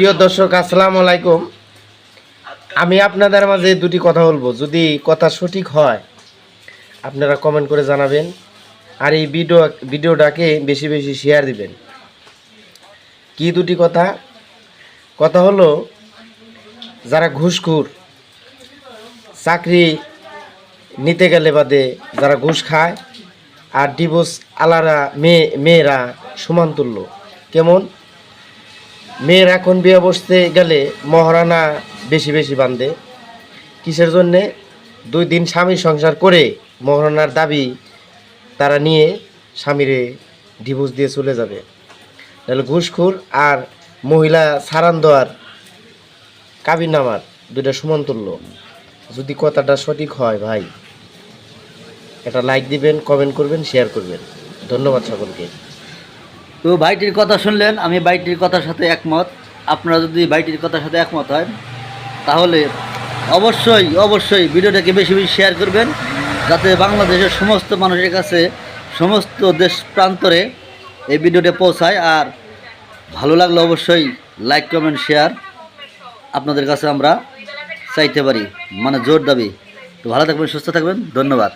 প্রিয় দর্শক, আসসালামু আলাইকুম। আমি আপনাদের মাঝে দুটি কথা বলব। যদি কথা সঠিক হয়, আপনারা কমেন্ট করে জানাবেন আর এই ভিডিও ভিডিওটাকে বেশি বেশি শেয়ার দিবেন। কি দুটি কথা? কথা হলো, যারা ঘুষখুর, চাকরি নিতে গেলে বাদে যারা ঘুষ খায় আর ডিভোর্স আলারা মেয়ে, মেয়েরা সমান তুল্য। কেমন? মেয়ের এখন বিয়ে বসতে গেলে মহারানা বেশি বেশি বান্ধে। কিসের জন্যে? দুই দিন স্বামী সংসার করে মহারানার দাবি তারা নিয়ে স্বামীরে ডিভোর্স দিয়ে চলে যাবে। তাহলে ঘুষখুর আর মহিলা সারান দেওয়ার কাবিন নামার দুইটা সমান তুল্য যদি কথাটা সঠিক হয় ভাই এটা লাইক দিবেন কমেন্ট করবেন শেয়ার করবেন। ধন্যবাদ সকলকে। তো ভাইটির কথা শুনলেন, আমি ভাইটির কথার সাথে একমত। আপনারা যদি ভাইটির কথার সাথে একমত হয়, তাহলে অবশ্যই অবশ্যই ভিডিওটাকে বেশি বেশি শেয়ার করবেন, যাতে বাংলাদেশের সমস্ত মানুষের কাছে সমস্ত দেশ প্রান্তরে এই ভিডিওটা পৌঁছায়। আর ভালো লাগলে অবশ্যই লাইক কমেন্ট শেয়ার আপনাদের কাছে আমরা চাইতে পারি মানে জোর দাবি। তো ভালো থাকবেন, সুস্থ থাকবেন, ধন্যবাদ।